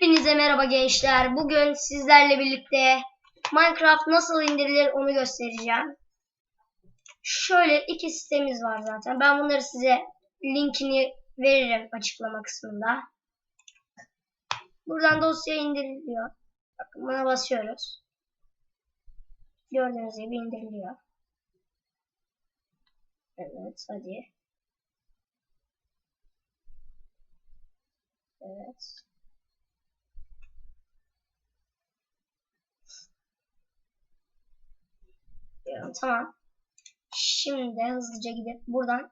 Hepinize merhaba gençler. Bugün sizlerle birlikte Minecraft nasıl indirilir onu göstereceğim. Şöyle iki sitemiz var zaten. Ben bunları size linkini veririm açıklama kısmında. Buradan dosya indiriliyor. Bakın buna basıyoruz. Gördüğünüz gibi indiriliyor. Evet hadi. Evet. Diyorum. Tamam. Şimdi hızlıca gidip buradan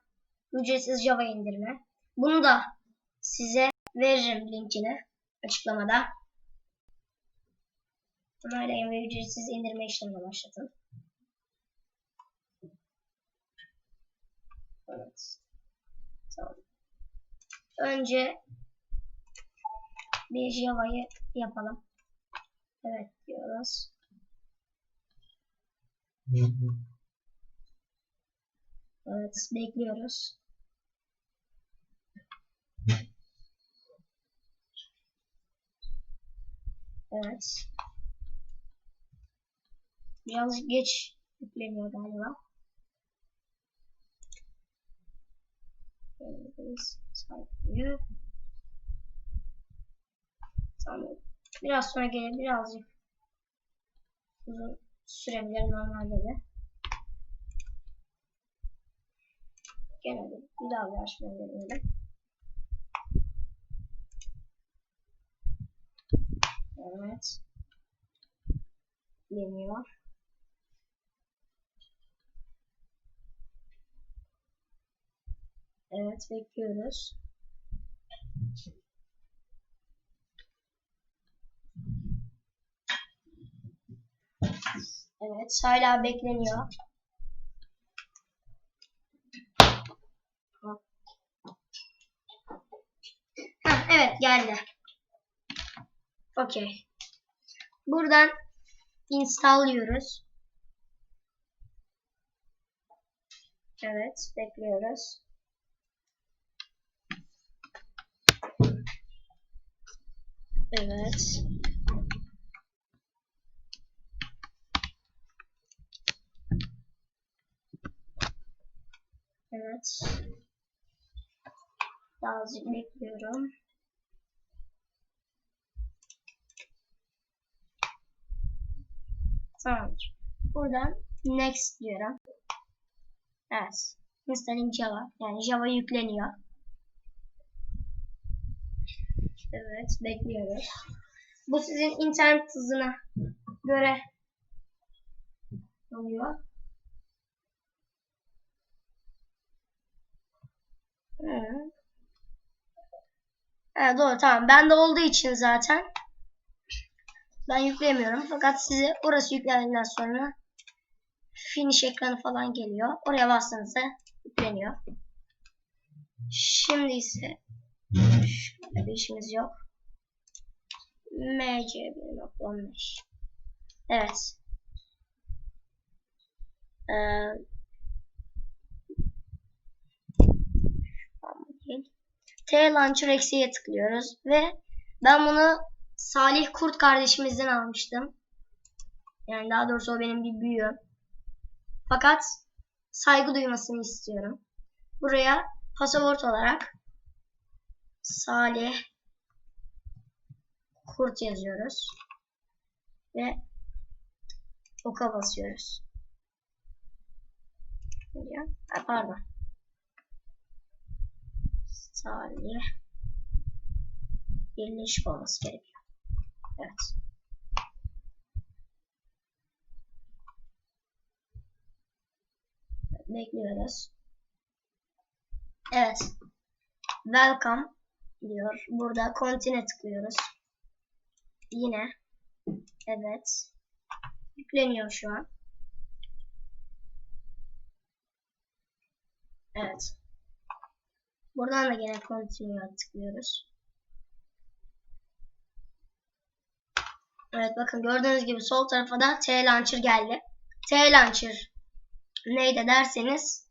ücretsiz Java indirme. Bunu da size veririm linkini açıklamada. Onaylayın ve ücretsiz indirme işlemine başlatın. Evet. Tamam. Önce bir Java'yı yapalım. Evet diyoruz. Evet, bekliyoruz. Evet. Biraz geç yükleniyor galiba. Tamam. Biraz sonra gelir birazcık uzun sürebilir normalde de. Gene de bir daha bir açmayı deneyelim. Evet. Deniyor. Evet bekliyoruz. Evet hala bekleniyor. Heh, evet geldi. Okey. Buradan install diyoruz. Evet bekliyoruz. Evet. Evet. Birazcık bekliyorum. Tamamdır. Buradan next diyorum. Evet. Installing Java. Yani Java yükleniyor. Evet. Bekliyoruz. Bu sizin internet hızına göre oluyor. Hı. Evet doğru tamam. Bende olduğu için zaten ben yükleyemiyorum. Fakat size orası yüklendikten sonra finish ekranı falan geliyor. Oraya bastığınızda yükleniyor. Şimdi ise şöyle bir işimiz yok. MC 1.15 Evet. Ee, T Launcher eksiğe tıklıyoruz ve ben bunu Salih Kurt kardeşimizden almıştım. Yani daha doğrusu o benim bir büyüğüm. Fakat saygı duymasını istiyorum. Buraya pasaport olarak Salih Kurt yazıyoruz. Ve oka basıyoruz. Pardon. Salih birleşik olması gerekiyor. Evet. Bekliyoruz. Evet. Welcome diyor. Burada continue tıklıyoruz. Yine. Evet. Yükleniyor şu an. Evet. Buradan da yine continue tıklıyoruz. Evet bakın gördüğünüz gibi sol tarafa da T Launcher geldi. T Launcher neydi derseniz